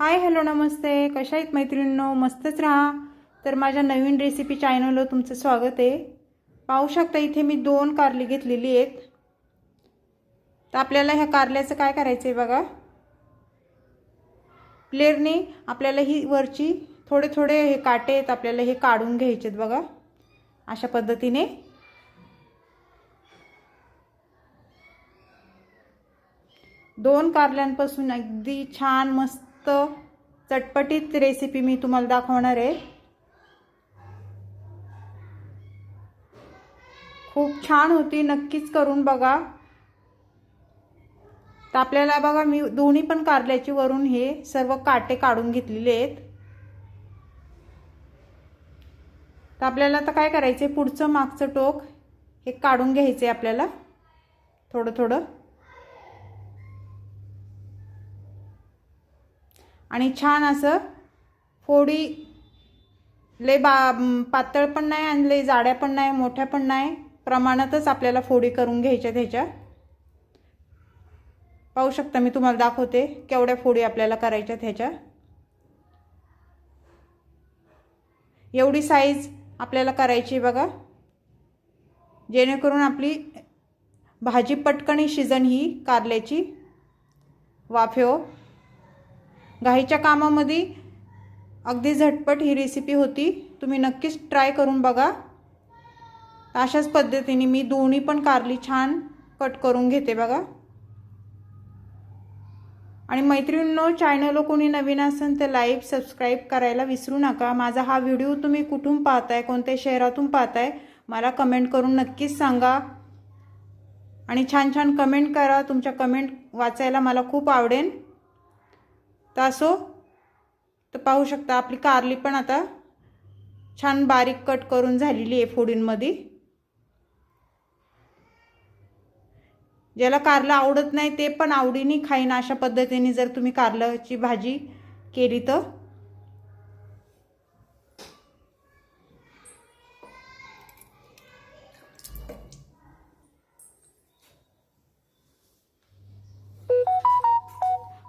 Hi hello नमस्ते. कशा आहेत मैत्रिणींनो? मस्तच राहा. तर माझ्या नवीन रेसिपी चॅनलवर तुमचं स्वागत आहे. पाहू शकता इथे मी दोन कारली घेतलेली आहेत. तर आपल्याला ह्या कारल्याचं काय करायचं आहे बघा प्लेअरने आपल्याला ही वरची थोडे थोडे हे काटे आहेत आपल्याला हे काढून घ्यायचे आहेत बघा. अशा पद्धतीने. दोन कारल्यांपासून अगदी छान मस्त चटपटीत रेसिपी मी तुम्हाला दाखवणार आहे. खूप छान होती नक्कीच करून बघा. तर आपल्याला बघा मी दोन्ही पण कारल्याची वरून हे सर्व काटे काढून घेतलेले आहेत. तर आपल्याला आता काय करायचं पुढचं मागचं टोक हे काढून घ्यायचं आहे आपल्याला. थोडं थोडं. आणि छान असं फोडी ले बा पातळ पण नाही आणि लय जाड्या पण नाही मोठ्या पण नाही प्रमाणातच आपल्याला फोडी करून घ्यायच्या त्याच्या. पाहू शकता मी तुम्हाला दाखवते केवढ्या फोडी आपल्याला करायच्या ह्याच्या एवढी साईज आपल्याला करायची बघा. जेणेकरून आपली भाजी पटकन शिजन ही कारल्याची. वाफेव घाईच्या कामामध्ये अगदी झटपट ही रेसिपी होती. तुम्ही नक्कीच ट्राय करून बघा. अशाच पद्धतीने मी दोन्ही पण कारली छान कट करून घेते बघा. आणि मैत्रिणींनो चॅनल कोणी नवीन असेल तर लाईक सबस्क्राईब करायला विसरू नका. माझा हा व्हिडिओ तुम्ही कुठून पाहताय कोणत्या शहरातून पाहताय मला कमेंट करून नक्कीच सांगा. आणि छान छान कमेंट करा. तुमच्या कमेंट वाचायला मला खूप आवडेल. तर असो. तर पाहू शकता आपली कारली पण आता छान बारीक कट करून झालेली आहे फोडींमध्ये. ज्याला कारलं आवडत नाही ते पण आवडीने खाईन अशा पद्धतीने जर तुम्ही कारल्याची भाजी केली तर.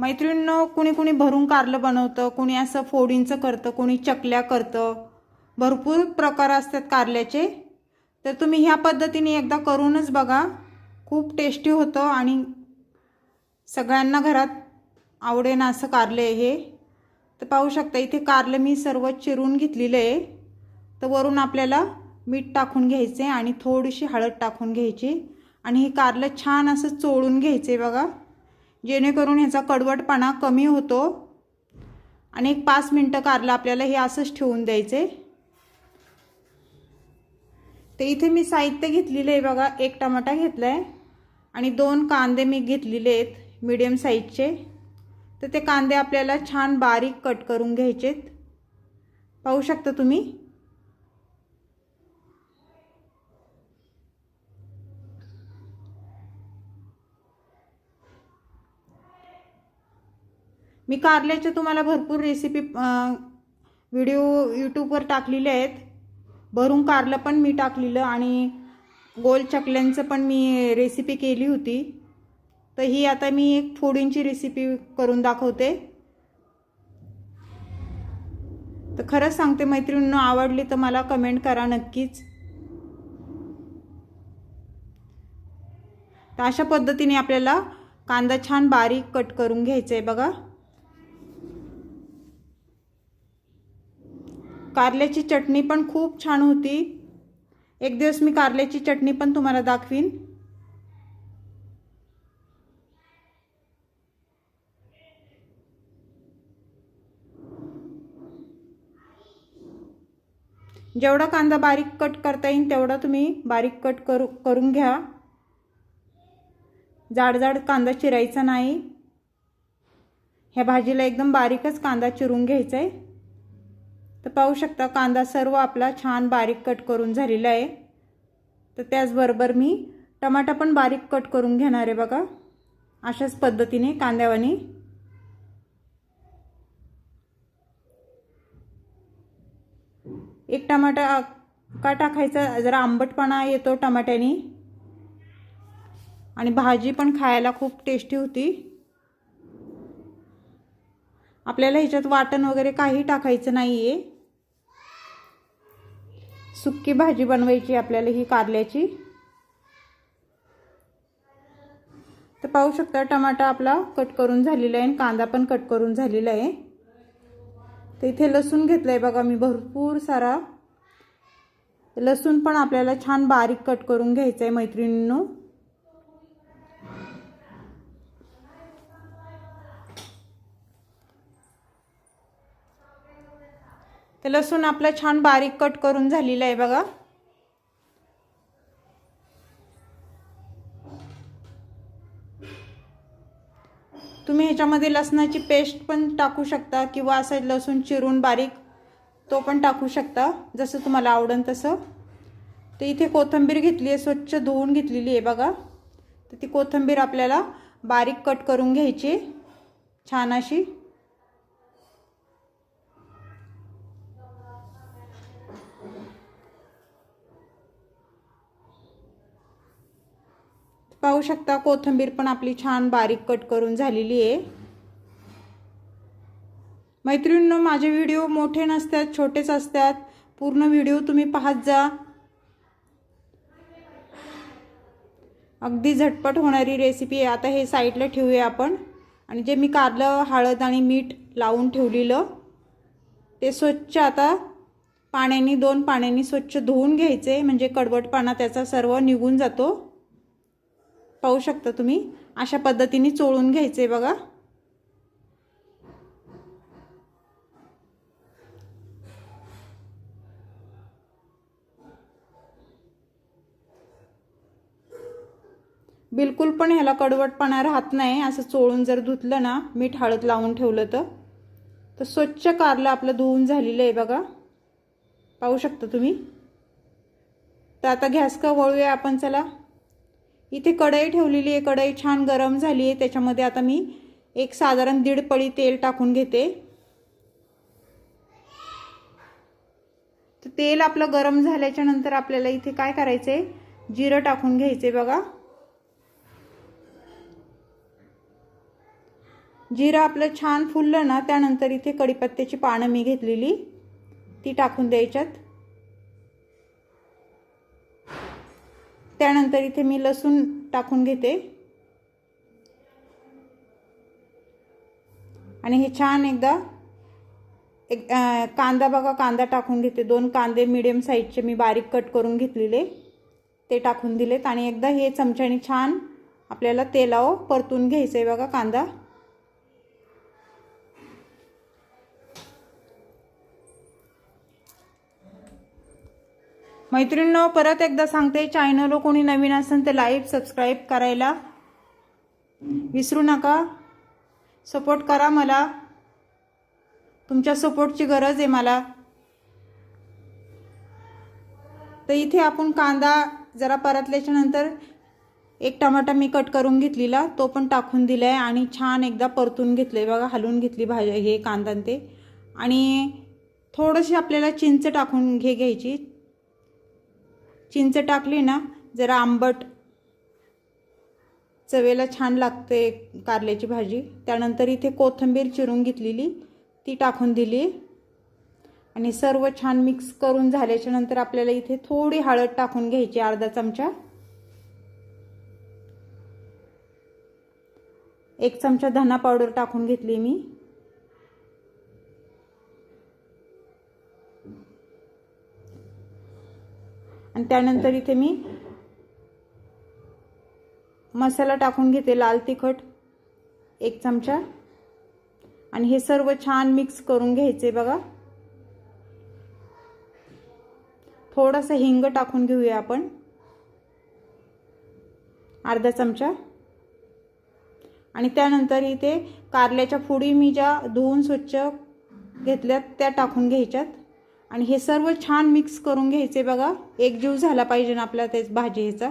मैत्रिणीनं कुणी कुणी भरून कारलं बनवतं कुणी असं फोडींचं करतं कुणी चकल्या करतं. भरपूर प्रकार असतात कारल्याचे. तर तुम्ही ह्या पद्धतीने एकदा करूनच बघा. खूप टेस्टी होतं आणि सगळ्यांना घरात आवडेन असं कारलं आहे हे. तर पाहू शकता इथे कारलं मी सर्व चिरून घेतलेलं आहे. तर वरून आपल्याला मीठ टाकून घ्यायचे आणि थोडीशी हळद टाकून घ्यायची. आणि हे कारलं छान असं चोळून घ्यायचे बघा. जेणेकरून ह्याचा कडवटपणा कमी होतो. आणि एक पाच मिनटं कारलं आपल्याला हे असंच ठेवून द्यायचे. तर इथे मी साहित्य घेतलेलं आहे बघा. एक टमाटा घेतला आहे आणि दोन कांदे मी घेतलेले आहेत मीडियम साईजचे तर ते कांदे आपल्याला छान बारीक कट करून घ्यायचेत. पाहू शकता तुम्ही? मी कारल्याच्या तुम्हाला भरपूर रेसिपी व्हिडिओ यूट्यूबवर टाकलेले आहेत. भरून कारलं पण मी टाकलेलं आणि गोल चकल्यांचं पण मी रेसिपी केली होती. तर ही आता मी एक फोडींची रेसिपी करून दाखवते. तर खरंच सांगते मैत्रिणींना आवडली तर मला कमेंट करा नक्कीच. तर अशा पद्धतीने आपल्याला कांदा छान बारीक कट करून घ्यायचा आहे बघा. कारल्याची चटणी पण खूप छान होती. एक दिवस मी कारल्याची चटणी पण तुम्हाला दाखवीन. जेवढा कांदा बारीक कट करता येईल तेवढा तुम्ही बारीक कट करू करून घ्या. जाड जाड कांदा चिरायचा नाही. ह्या भाजीला एकदम बारीकच कांदा चिरून घ्यायचा आहे तर पाहू शकता कांदा सर्व आपला छान बारीक कट करून झालेला आहे. तर त्याचबरोबर मी टमाटा पण बारीक कट करून घेणार आहे बघा. अशाच पद्धतीने कांद्यावानी. एक टमाटा का टाकायचा जरा आंबटपणा येतो टमाट्यानी. आणि भाजी पण खायला खूप टेस्टी होती. आपल्याला ह्याच्यात वाटण वगैरे काही टाकायचं नाही आहे सुक्की भाजी बनवायची आपल्याला ही कारल्याची. तर पाहू शकता टमाटा आपला कट करून झालेला आहे आणि कांदा पण कट करून झालेला आहे. तर इथे लसूण घेतलं आहे बघा मी भरपूर सारा. लसूण पण आपल्याला छान बारीक कट करून घ्यायचं आहे मैत्रिणींनो. तर लसूण आपलं छान बारीक कट करून झालेलं आहे बघा. तुम्ही ह्याच्यामध्ये लसणाची पेस्ट पण टाकू शकता किंवा असं लसूण चिरून बारीक तो पण टाकू शकता जसं तुम्हाला आवडेल तसं. तर इथे कोथिंबीर घेतली आहे स्वच्छ धुवून घेतलेली आहे बघा. तर ती कोथिंबीर आपल्याला बारीक कट करून घ्यायची छान अशी. पाहू शकता कोथिंबीर पण आपली छान बारीक कट करून झालेली आहे. मैत्रिणींनो माझे व्हिडिओ मोठे नसतात छोटेच असतात. पूर्ण व्हिडिओ तुम्ही पाहत जा. अगदी झटपट होणारी रेसिपी आहे. आता हे साईडला ठेवूया आपण. आणि जे मी कारलं हळद आणि मीठ लावून ठेवलेलं ते स्वच्छ आता पाण्याने दोन पाण्याने स्वच्छ धुवून घ्यायचे. म्हणजे कडवटपणा त्याचा सर्व निघून जातो. पाहू शकता तुम्ही. अशा पद्धतीने चोळून घ्यायचं आहे बघा. बिलकुल पण ह्याला कडवटपणा राहत नाही. असं चोळून जर धुतलं ना मीठ हळद लावून ठेवलं तर. तर स्वच्छ कारलं आपलं धुवून झालेलं आहे बघा. पाहू शकता तुम्ही. तर आता गॅस का वळूया आपण चला. इथे कढई ठेवलेली आहे. कढई छान गरम झाली आहे. त्याच्यामध्ये आता मी एक साधारण दीड पळी तेल टाकून घेते. तर तेल आपलं गरम झाल्याच्यानंतर आपल्याला इथे काय करायचं आहे जिरं टाकून घ्यायचे बघा. जिरं आपलं छान फुललं ना त्यानंतर इथे कडीपत्त्याची पानं मी घेतलेली. ती टाकून द्यायच्यात. त्यानंतर इथे मी लसूण टाकून घेते. आणि हे छान एकदा एक कांदा बघा कांदा टाकून घेते. दोन कांदे मिडियम साईजचे मी बारीक कट करून घेतलेले. ते टाकून दिलेत. आणि एकदा हे चमच्याने छान आपल्याला तेलाव परतून घ्यायचं आहे बघा कांदा. मैत्रिणींनो परत एकदा सांगते चॅनलवर कोणी नवीन असेल तर लाईक सबस्क्राईब करायला विसरू नका. सपोर्ट करा मला. तुमच्या सपोर्टची गरज आहे मला. तर इथे आपण कांदा जरा परतल्याच्या नंतर एक टमाटा मी कट करून घेतलेला तो पण टाकून दिला आहे आणि छान एकदा परतून घेतलं बघा हलवून घेतली भाज्या हे कांदा ते. आणि थोडंशी आपल्याला चिंच टाकून घे घ्यायची. चिंच टाकली ना जरा आंबट चवेला छान लागते कारल्याची भाजी. त्यानंतर इथे कोथिंबीर चिरून घेतलेली ती टाकून दिली. आणि सर्व छान मिक्स करून झाल्याच्यानंतर आपल्याला इथे थोडी हळद टाकून घ्यायची अर्धा चमचा. एक चमचा धना पावडर टाकून घेतली मी. आणि त्यानंतर इथे मी मसाला टाकून घेते लाल तिखट एक चमचा. आणि हे सर्व छान मिक्स करून घ्यायचे बघा. थोडासा हिंग टाकून घेऊया आपण. अर्धा चमचा. आणि त्यानंतर इथे कारल्याच्या फोडी मी ज्या धुवून स्वच्छ घेतल्यात त्या टाकून घ्यायच्यात. आणि हे सर्व छान मिक्स करून घ्यायचे बघा. एकजीव झाला पाहिजे ना आपल्या तेच भाजी ह्याचा.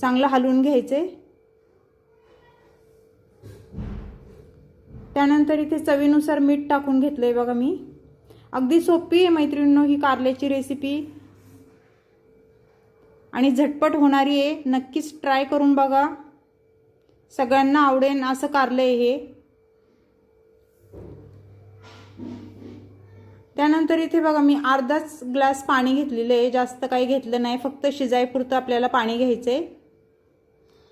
चांगलं हलवून घ्यायचे. त्यानंतर इथे चवीनुसार मीठ टाकून घेतलंय बघा मी. अगदी सोपी आहे मैत्रिणींनो ही कारल्याची रेसिपी आणि झटपट होणारी आहे. नक्कीच ट्राय करून बघा. सगळ्यांना आवडेन असं कारलं आहे हे. त्यानंतर इथे बघा मी अर्धाच ग्लास पाणी घेतलेलं आहे. जास्त काही घेतलं नाही. फक्त शिजायपुरतं आपल्याला पाणी घ्यायचं आहे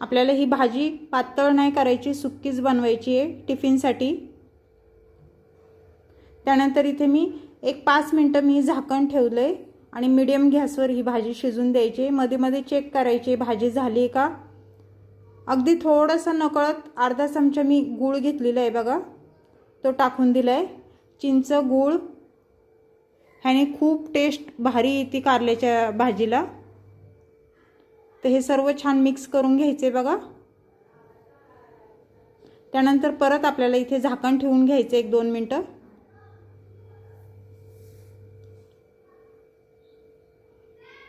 आपल्याला ही भाजी पातळ नाही करायची सुक्कीच बनवायची आहे टिफिनसाठी. त्यानंतर इथे मी एक पाच मिनटं मी झाकण ठेवलं आहे आणि मिडियम गॅसवर ही भाजी शिजून द्यायची मध्ये मध्ये चेक करायची भाजी झाली आहे का? अगदी थोडंसं नकळत अर्धा चमचा मी गूळ घेतलेला आहे बघा. तो टाकून दिला आहे चिंच गूळ ह्याने खूप टेस्ट भारी येते कारल्याच्या भाजीला. तर हे सर्व छान मिक्स करून घ्यायचे बघा. त्यानंतर परत आपल्याला इथे झाकण ठेवून घ्यायचं एक दोन मिनटं.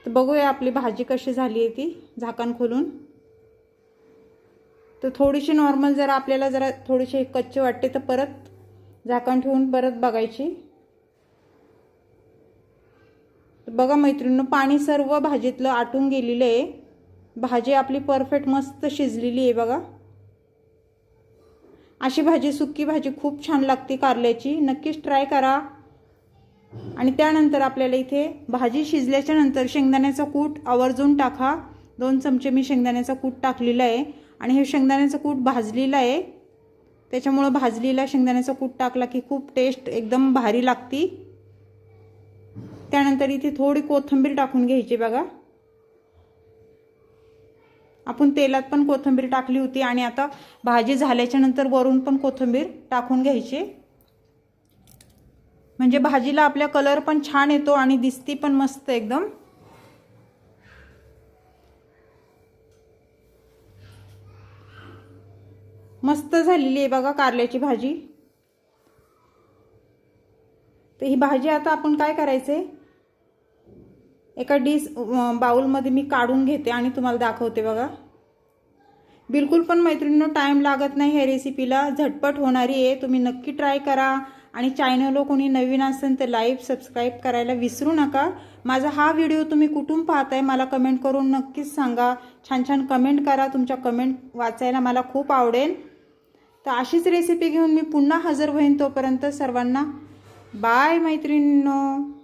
तर बघूया आपली भाजी कशी झाली आहे ती झाकण खोलून. तर थोडीशी नॉर्मल जरा आपल्याला जरा थोडीशी कच्चे वाटते तर परत झाकण ठेवून परत बघायची. बघा मैत्रिणीनं पाणी सर्व भाजीतलं आटून गेलेलं आहे. भाजी आपली परफेक्ट मस्त शिजलेली आहे बघा. अशी भाजी सुक्की भाजी खूप छान लागते कारल्याची. नक्कीच ट्राय करा. आणि त्यानंतर आपल्याला इथे भाजी शिजल्याच्या नंतर शेंगदाण्याचा कूट आवर्जून टाका. दोन चमचे मी शेंगदाण्याचा कूट टाकलेला आहे. आणि हे शेंगदाण्याचं कूट भाजलेलं आहे. त्याच्यामुळं भाजलेला शेंगदाण्याचा कूट टाकला की खूप टेस्ट एकदम भारी लागती. त्यानंतर इथे थोडी कोथिंबीर टाकून घ्यायची बघा. आपण तेलात पण कोथिंबीर टाकली होती आणि आता भाजी झाल्याच्यानंतर वरून पण कोथिंबीर टाकून घ्यायची. म्हणजे भाजीला आपल्या कलर पण छान येतो आणि दिसती पण मस्त एकदम. मस्त झालेली आहे बघा कारल्याची भाजी. तर ही भाजी आता आपण काय करायचे? एका डिस बाउलमध्ये मी काढून घेते आणि तुम्हाला दाखवते बघा. बिलकुल पण मैत्रिणींनो टाईम लागत नाही ह्या रेसिपीला झटपट होणारी आहे. तुम्ही नक्की ट्राय करा. आणि चॅनलवर कोणी नवीन असेल तर लाईव्ह सबस्क्राईब करायला विसरू नका. माझा हा व्हिडिओ तुम्ही कुठून पाहताय मला कमेंट करून नक्कीच सांगा. छान छान कमेंट करा. तुमच्या कमेंट वाचायला मला खूप आवडेल. तर अशीच रेसिपी घेऊन मी पुन्हा हजर होईन तोपर्यंत सर्वांना. बाय मैत्रिणींनो.